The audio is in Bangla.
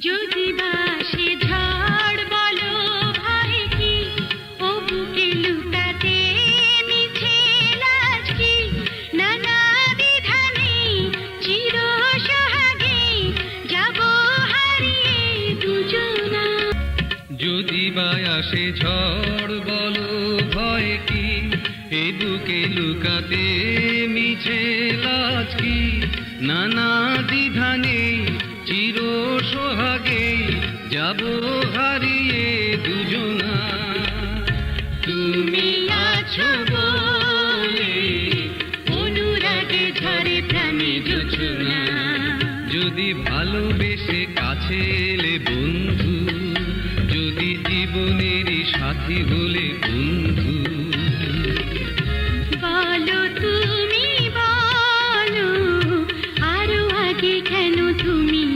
যদি ঝড় বলো যদি বা আসে ঝড় বলো ভয় কি, এ বুকে লুকাতে মিছে লাজ কি? নানা দ্বিধানে চির যাব হারিয়ে দুজনা। তুমি আছো বলে অনুরাগে ঝরে প্রাণে যোচনা যদি ভালোবেসে কাছে এলে বন্ধু, যদি জীবনের সাথী হলে বন্ধু। বলো তুমি, বলো, আরও আগে কেন তুমি